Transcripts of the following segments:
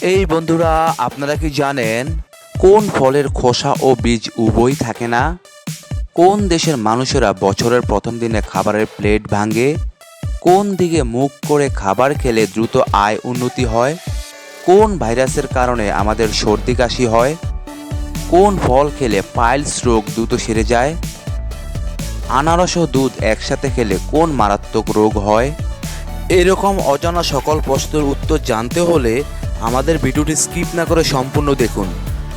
এই বন্ধুরা, আপনারা কি জানেন কোন ফলের খোসা ও বীজ উভয়ই থাকে না? কোন দেশের মানুষেরা বছরের প্রথম দিনে খাবারের প্লেট ভাঙে? কোন দিকে মুখ করে খাবার খেলে দ্রুত আয় উন্নতি হয়? কোন ভাইরাসের কারণে আমাদের সর্দি কাশি হয়? কোন ফল খেলে পাইলস রোগ দ্রুত সেরে যায়? আনারস ও দুধ একসাথে খেলে কোন মারাত্মক রোগ হয়? এরকম অজানা সকল প্রশ্নের উত্তর জানতে হলে আমাদের ভিডিওটি স্কিপ না করে সম্পূর্ণ দেখুন।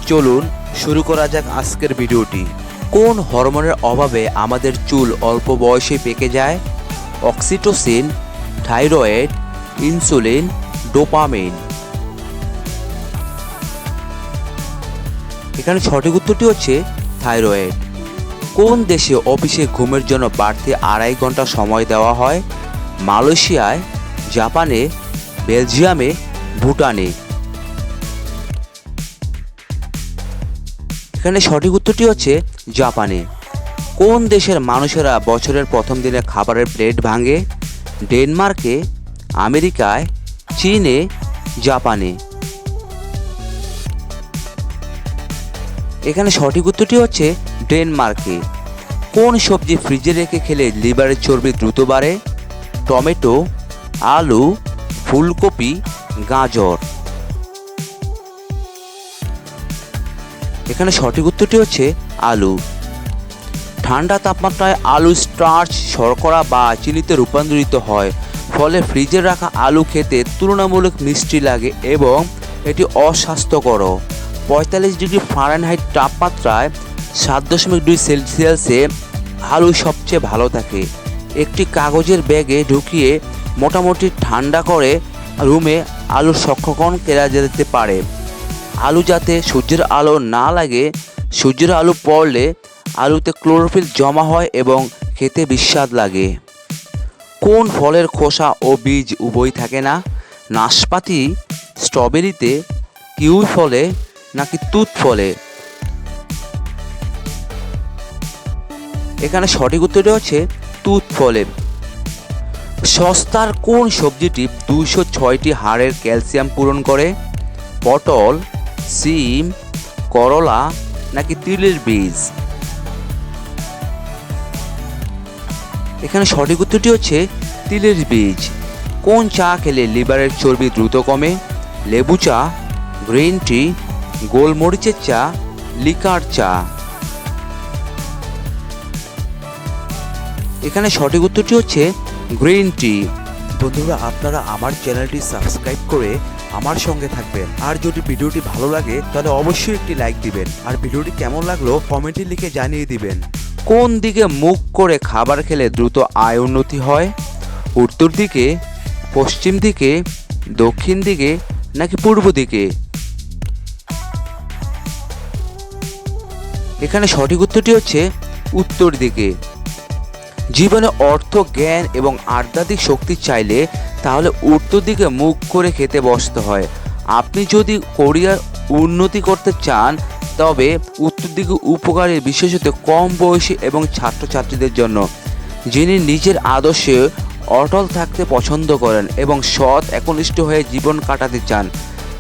চলুন শুরু করা যাক আজকের ভিডিওটি। কোন হরমোনের অভাবে আমাদের চুল অল্প বয়সে পেকে যায়? Oxytocin, thyroid, insulin, dopamine. এখানে সঠিক উত্তরটি হচ্ছে থাইরয়েড। কোন দেশে অফিসে ঘুমের জন্য বাড়তি আড়াই ঘণ্টা সময় দেওয়া হয়? মালয়েশিয়ায়, জাপানে, বেলজিয়ামে ভুটানে। এখানে সঠিক উত্তরটি হচ্ছে জাপানে। কোন দেশের মানুষেরা বছরের প্রথম দিনে খাবারের প্লেট ভাঙে? ডেনমার্কে, আমেরিকায়, চীনে, জাপানে। এখানে সঠিক উত্তরটি হচ্ছে ডেনমার্কে। কোন সবজি ফ্রিজে রেখে খেলে লিভারের চর্বি দ্রুত বাড়ে? টমেটো, আলু, ফুলকপি গাজর। এখানে সঠিক উত্তরটি হচ্ছে আলু। ঠান্ডা তাপমাত্রায় আলু স্টার্চ, শর্করা বা চিনিতে রূপান্তরিত হয়। ফলে ফ্রিজে রাখা আলু খেতে তুলনামূলক মিষ্টি লাগে এবং এটি অস্বাস্থ্যকর পঁয়তাল্লিশ ডিগ্রি ফারেনহাইট তাপমাত্রায় সাত দশমিক দুই সেলসিয়াসে আলু সবচেয়ে ভালো থাকে। একটি কাগজের ব্যাগে ঢুকিয়ে মোটামুটি ঠান্ডা করে রুমে আলুর সক্ষকণ কেনা যেতে পারে। আলু যাতে সূর্যের আলো না লাগে, সূর্যের আলো পড়লে আলুতে ক্লোরোফিল জমা হয় এবং খেতে বিস্বাদ লাগে। কোন ফলের খোসা ও বীজ উভয় থাকে না? নাশপাতি, স্ট্রবেরিতে, কিউই ফলে নাকি তুত ফলে? এখানে সঠিক উত্তরটি হচ্ছে তুত ফলে। সস্তার কোন সবজিটি দুইশো ছয়টি হাড়ের ক্যালসিয়াম পূরণ করে? পটল, সিম, করলা নাকি তিলের বীজ? এখানে সঠিক উত্তরটি হচ্ছে তিলের বীজ। কোন চা খেলে লিভারের চর্বি দ্রুত কমে? লেবু চা, গ্রিন টি, গোলমরিচের চা, লিকার চা। এখানে সঠিক উত্তরটি হচ্ছে গ্রিন টি। বন্ধুরা, আপনারা আমার চ্যানেলটি সাবস্ক্রাইব করে আমার সঙ্গে থাকবেন। আর যদি ভিডিওটি ভালো লাগে, তাহলে অবশ্যই একটি লাইক দিবেন। আর ভিডিওটি কেমন লাগল কমেন্টে লিখে জানিয়ে দিবেন। কোন দিকে মুখ করে খাবার খেলে দ্রুত আয় উন্নতি হয়? উত্তর দিকে, পশ্চিম দিকে, দক্ষিণ দিকে, নাকি পূর্ব দিকে? এখানে সঠিক উত্তরটি হচ্ছে উত্তর দিকে। জীবনে অর্থ, জ্ঞান এবং আধ্যাত্মিক শক্তি চাইলে তাহলে উত্তর দিকে মুখ করে খেতে বসতে হয়। আপনি যদি কোরিয়ার উন্নতি করতে চান, তবে উত্তর দিকে উপকারী বিশেষত কম বয়সী এবং ছাত্রছাত্রীদের জন্য, যিনি নিজের আদর্শে অটল থাকতে পছন্দ করেন এবং সৎ, একনিষ্ঠ হয়ে জীবন কাটাতে চান,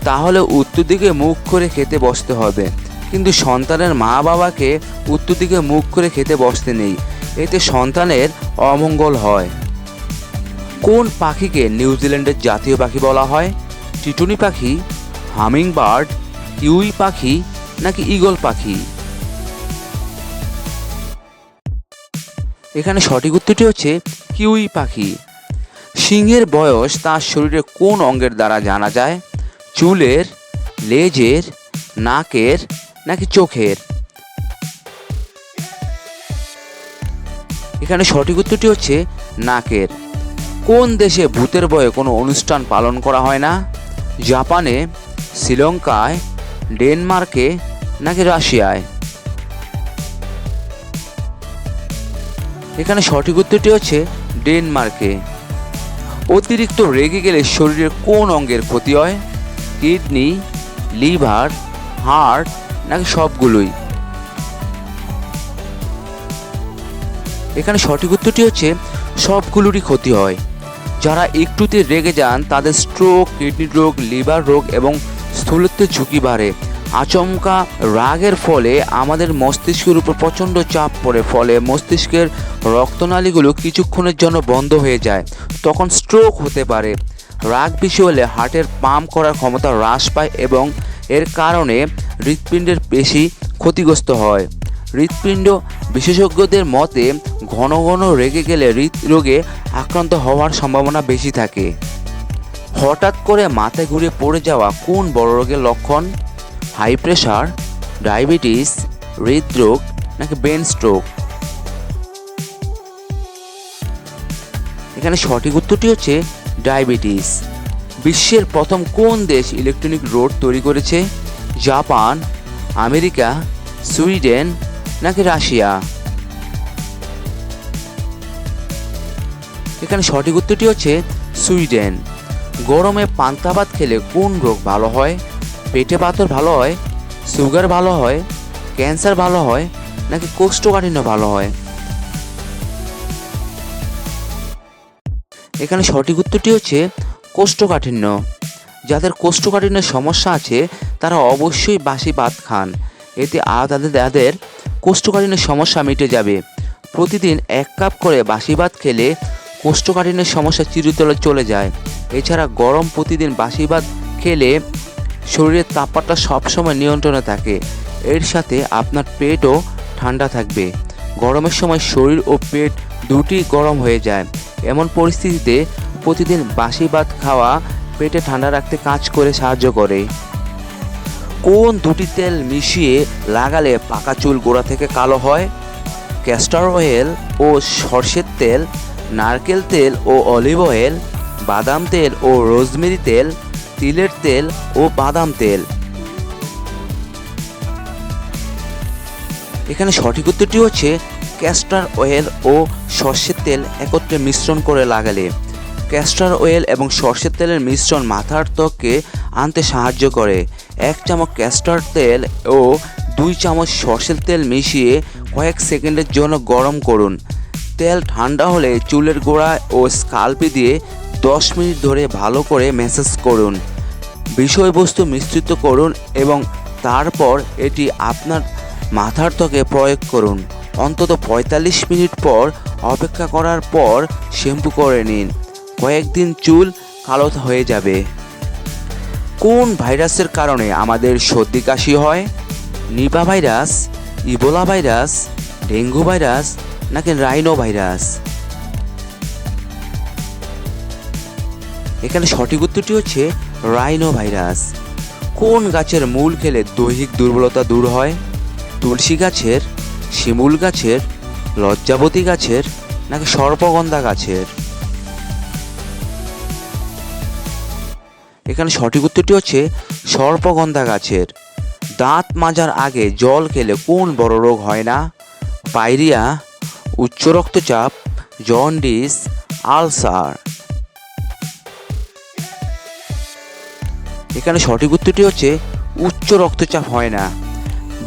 তাহলে উত্তর দিকে মুখ করে খেতে বসতে হবে। কিন্তু সন্তানের মা বাবাকে উত্তর দিকে মুখ করে খেতে বসতে নেই। এতে সন্তানের অমঙ্গল হয়। কোন পাখিকে নিউজিল্যান্ডের জাতীয় পাখি বলা হয়? টিটুনি পাখি হামিং বার্ড কিউই পাখি, নাকি ঈগল পাখি? এখানে সঠিক উত্তরটি হচ্ছে কিউই পাখি। সিংহের বয়স তার শরীরে কোন অঙ্গের দ্বারা জানা যায়? চুলের, লেজের, নাকের নাকি চোখের? এখানে সঠিক উত্তরটি হচ্ছে নাকের। কোন দেশে ভূতের বয়ে কোনো অনুষ্ঠান পালন করা হয় না? জাপানে, শ্রীলঙ্কায়, ডেনমার্কে নাকি রাশিয়ায়? এখানে সঠিক উত্তরটি হচ্ছে ডেনমার্কে। অতিরিক্ত রেগে গেলে শরীরের কোন অঙ্গের ক্ষতি হয়? কিডনি, লিভার, হার্ট নাকি সবগুলোই? এখানে সঠিক উত্তরটি হচ্ছে, সবগুলোরই ক্ষতি হয়। যারা একটুতে রেগে যান, তাদের স্ট্রোক কিডনি রোগ লিভার রোগ এবং স্থূলত্বের ঝুঁকি বাড়ে। আচমকা রাগের ফলে আমাদের মস্তিষ্কের উপর প্রচণ্ড চাপ পড়ে, ফলে মস্তিষ্কের রক্তনালীগুলো কিছুক্ষণের জন্য বন্ধ হয়ে যায়, তখন স্ট্রোক হতে পারে। রাগ বেশি হলে হার্টের পাম্প করার ক্ষমতা হ্রাস পায় এবং এর কারণে হৃৎপিণ্ডের পেশি ক্ষতিগ্রস্ত হয়। হৃৎপিণ্ড বিশেষজ্ঞদের মতে, ঘন ঘন রেগে গেলে হৃদরোগে আক্রান্ত হওয়ার সম্ভাবনা বেশি থাকে। হঠাৎ করে মাথায় ঘুরে পড়ে যাওয়া কোন বড় রোগের লক্ষণ? হাই প্রেশার ডায়াবেটিস, হৃদরোগ নাকি ব্রেন স্ট্রোক? এখানে সঠিক উত্তরটি হচ্ছে ডায়াবেটিস। বিশ্বের প্রথম কোন দেশ ইলেকট্রনিক রোড তৈরি করেছে? জাপান, আমেরিকা, সুইডেন নাকি রাশিয়া? এখানে সঠিক উত্তরটি হচ্ছে সুইডেন। গরমে পান্তা ভাত খেলে কোন রোগ ভালো হয়? পেটে পাথর ভালো হয়? সুগার ভালো হয়? ক্যান্সার ভালো হয়? নাকি কোষ্ঠকাঠিন্য ভালো হয়? এখানে সঠিক উত্তরটি হচ্ছে কোষ্ঠকাঠিন্য। যাদের কোষ্ঠকাঠিন্যের সমস্যা আছে, তারা অবশ্যই বাসি ভাত খান। এতে তাদের তাদের কোষ্ঠকাঠিন্যের সমস্যা মিটে যাবে। প্রতিদিন এক কাপ করে বাসি ভাত খেলে কোষ্ঠকাঠিন্যের সমস্যা চিরতলে চলে যায়। এছাড়া গরম প্রতিদিন বাসি ভাত খেলে শরীরের তাপমাত্রা সবসময় নিয়ন্ত্রণে থাকে। এর সাথে আপনার পেটও ঠান্ডা থাকবে। গরমের সময় শরীর ও পেট দুটি গরম হয়ে যায়। এমন পরিস্থিতিতে প্রতিদিন বাসি ভাত খাওয়া, পেটে ঠান্ডা রাখতে কাজ করে সাহায্য করে। কোন দুটি তেল মিশিয়ে লাগালে পাকা চুল গোড়া থেকে কালো হয়? ক্যাস্টর অয়েল ও সর্ষের তেল, নারকেল তেল ও অলিভ অয়েল বাদাম তেল ও রোজমেরি তেল, তিলের তেল ও বাদাম তেল। এখানে সঠিক উত্তরটি হচ্ছে ক্যাস্টার অয়েল ও সর্ষের তেল একত্রে মিশ্রণ করে লাগালে। ক্যাস্টার অয়েল এবং সর্ষের তেলের মিশ্রণ মাথার ত্বককে আনতে সাহায্য করে। এক চামচ ক্যাস্টার তেল ও দুই চামচ সর্ষের তেল মিশিয়ে কয়েক সেকেন্ডের জন্য গরম করুন। তেল ঠান্ডা হলে চুলের গোড়া ও স্কাল্পে দিয়ে দশ মিনিট ধরে ভালো করে ম্যাসাজ করুন। বিষয়বস্তু মিশ্রিত করুন এবং তারপর এটি আপনার মাথার ত্বকে প্রয়োগ করুন। অন্তত পঁয়তাল্লিশ মিনিট পর অপেক্ষা করার পর শ্যাম্পু করে নিন। কয়েকদিন চুল কালো হয়ে যাবে। কোন ভাইরাসের কারণে আমাদের সর্দি কাশি হয়? Nipah virus, Ebola virus, dengue virus, নাকি রাইনো ভাইরাস? এখানে সঠিক উত্তরটি হচ্ছে রাইনো ভাইরাস। কোন গাছের মূল খেলে দৈহিক দুর্বলতা দূর হয়? তুলসী গাছের শিমুল গাছের, লজ্জাবতী গাছের নাকি সর্পগন্ধা গাছের? এখানে সঠিক উত্তরটি হচ্ছে সর্পগন্ধা গাছের। দাঁত মাজার আগে জল খেলে কোন বড় রোগ হয় না? পাইরিয়া, উচ্চ রক্তচাপ, জন্ডিস, আলসার। এখানে সঠিক উত্তরটি হচ্ছে উচ্চ রক্তচাপ হয় না।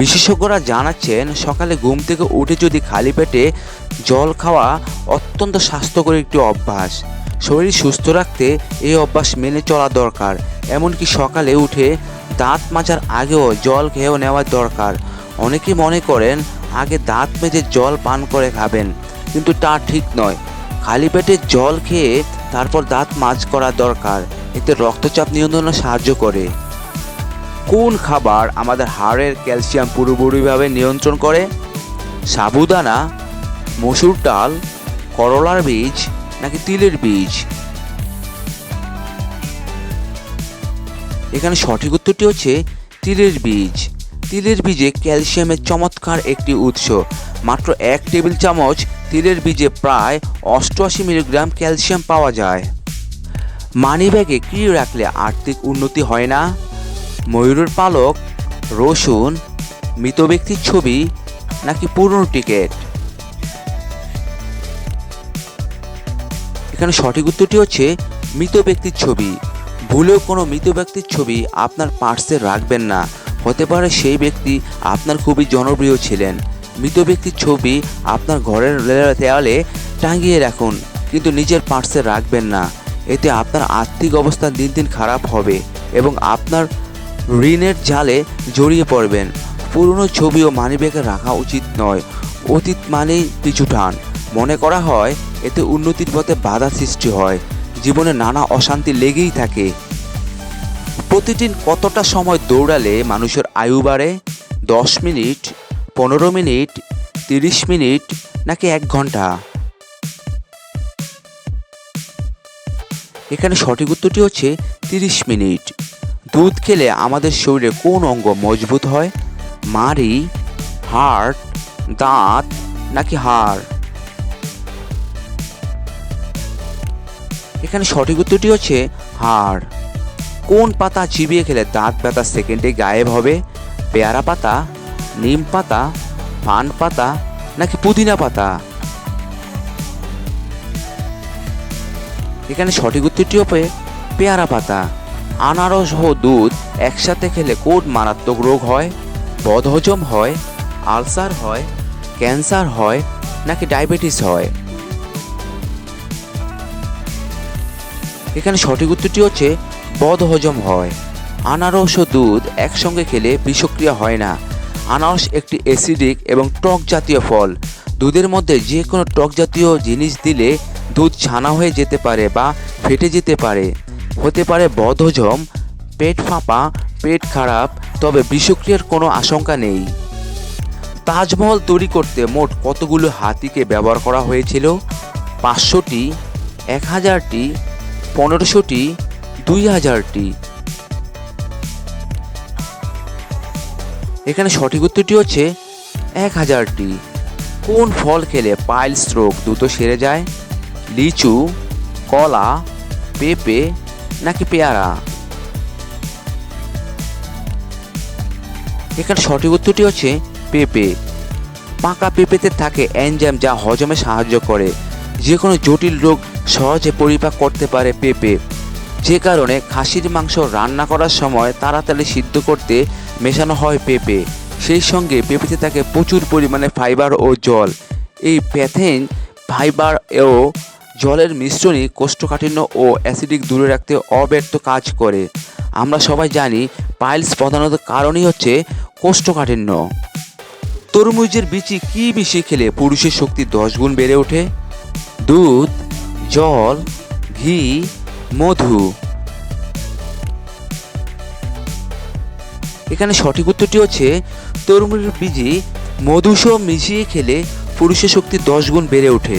বিশেষজ্ঞরা জানাচ্ছেন, সকালে ঘুম থেকে উঠে যদি খালি পেটে জল খাওয়া অত্যন্ত স্বাস্থ্যকর একটি অভ্যাস। শরীর সুস্থ রাখতে এই অভ্যাস মেনে চলা দরকার। এমনকি সকালে উঠে দাঁত মাজার আগেও জল খেয়েও নেওয়া দরকার। অনেকে মনে করেন, আগে দাঁত মেজে জল পান করে খাবেন, কিন্তু তা ঠিক নয়। খালি পেটে জল খেয়ে তারপর দাঁত মাজ করা দরকার। এতে রক্তচাপ নিয়ন্ত্রণে সাহায্য করে। কোন খাবার আমাদের হাড়ের ক্যালসিয়াম পুরোপুরিভাবে নিয়ন্ত্রণ করে? সাবুদানা, মসুর ডাল, করলার বীজ নাকি তিলের বীজ? এখানে সঠিক উত্তরটি হচ্ছে তিলের বীজ। তিলের বীজে ক্যালসিয়ামের চমৎকার একটি উৎস। মাত্র এক টেবিল চামচ তিলের বীজে প্রায় অষ্টআশি মিলিগ্রাম ক্যালসিয়াম পাওয়া যায়। মানিব্যাগে কী রাখলে আর্থিক উন্নতি হয় না? ময়ূরের পালক, রসুন, মৃত ব্যক্তির ছবি, নাকি পুরনো টিকিট? এখানে সঠিক উত্তরটি হচ্ছে মৃত ব্যক্তির ছবি। ভুলেও কোনো মৃত ব্যক্তির ছবি আপনার পার্সে রাখবেন না। হতে পারে সেই ব্যক্তি আপনার খুবই জনপ্রিয় ছিলেন। মৃত ব্যক্তির ছবি আপনার ঘরের দেওয়ালে টাঙিয়ে রাখুন, কিন্তু নিজের পার্সে রাখবেন না। এতে আপনার আর্থিক অবস্থা দিন দিন খারাপ হবে এবং আপনার ঋণের জালে জড়িয়ে পড়বেন। পুরনো ছবি ও মানিব্যাগে রাখা উচিত নয়। অতীত মানেই পিছু টান। মনে করা হয়, এতে উন্নতির পথে বাধা সৃষ্টি হয়। জীবনে নানা অশান্তি লেগেই থাকে। প্রতিদিন কতটা সময় দৌড়ালে মানুষের আয়ু বাড়ে? দশ মিনিট, পনেরো মিনিট, তিরিশ মিনিট, নাকি এক ঘণ্টা? এখানে সঠিক উত্তরটি হচ্ছে তিরিশ মিনিট। দুধ খেলে আমাদের শরীরে কোন অঙ্গ মজবুত হয়? মাড়ি হার্ট দাঁত নাকি হাড়? এখানে সঠিক উত্তরটি হচ্ছে হাড়। কোন পাতা চিবিয়ে খেলে দাঁত ব্যথা সেকেন্ডে গায়েব হবে? পেয়ারা পাতা, নিম পাতা, পান পাতা নাকি পুদিনা পাতা? এখানে সঠিক উত্তরটি হবে পেয়ারা পাতা। আনারস ও দুধ একসাথে খেলে কোন মারাত্মক রোগ হয়, বদহজম হয়, আলসার হয়, ক্যান্সার হয়, নাকি ডায়াবেটিস হয়? এখানে সঠিক উত্তরটি হচ্ছে বদহজম হয়। আনারস ও দুধ একসঙ্গে খেলে বিষক্রিয়া হয় না। আনারস একটি অ্যাসিডিক এবং টক জাতীয় ফল। দুধের মধ্যে যে কোনো টক জাতীয় জিনিস দিলে দুধ ছানা হয়ে যেতে পারে বা ফেটে যেতে পারে। হতে পারে বদহজম, পেট ফাঁপা, পেট খারাপ, তবে বিষক্রিয়ার কোনো আশঙ্কা নেই। তাজমহল তৈরি করতে মোট কতগুলো হাতিকে ব্যবহার করা হয়েছিল? পাঁচশোটি এক হাজারটি পনেরোশোটি দুই হাজারটি এখানে সঠিক উত্তরটি হচ্ছে এক হাজারটি কোন ফল খেলে পাইলস রোগ দ্রুত সেরে যায়? লিচু, কলা, পেঁপে নাকি পেয়ারা? এখানে সঠিক উত্তরটি হচ্ছে পেঁপে। পাকা পেঁপেতে থাকে এনজাইম যা হজমে সাহায্য করে। যে কোনো জটিল রোগ সহজে পরিপাক করতে পারে পেঁপে। যে কারণে খাসির মাংস রান্না করার সময় তাড়াতাড়ি সিদ্ধ করতে মেশানো হয় পেঁপে। সেই সঙ্গে পেঁপেতে থাকে প্রচুর পরিমাণে ফাইবার ও জল। এই প্যাথেন ফাইবার ও জলের মিশ্রণই কোষ্ঠকাঠিন্য ও অ্যাসিডিক দূরে রাখতে অব্যর্থ কাজ করে। আমরা সবাই জানি পাইলস প্রধানত কারণই হচ্ছে কোষ্ঠকাঠিন্য। তরমুজের বিচি কি বেশি খেলে পুরুষের শক্তি দশ গুণ বেড়ে ওঠে? দুধ, জল, ঘি, মধু। এখানে সঠিক উত্তরটি হচ্ছে তরমুজের বীজে মধুসহ মিশিয়ে খেলে পুরুষের শক্তি দশ গুণ বেড়ে ওঠে।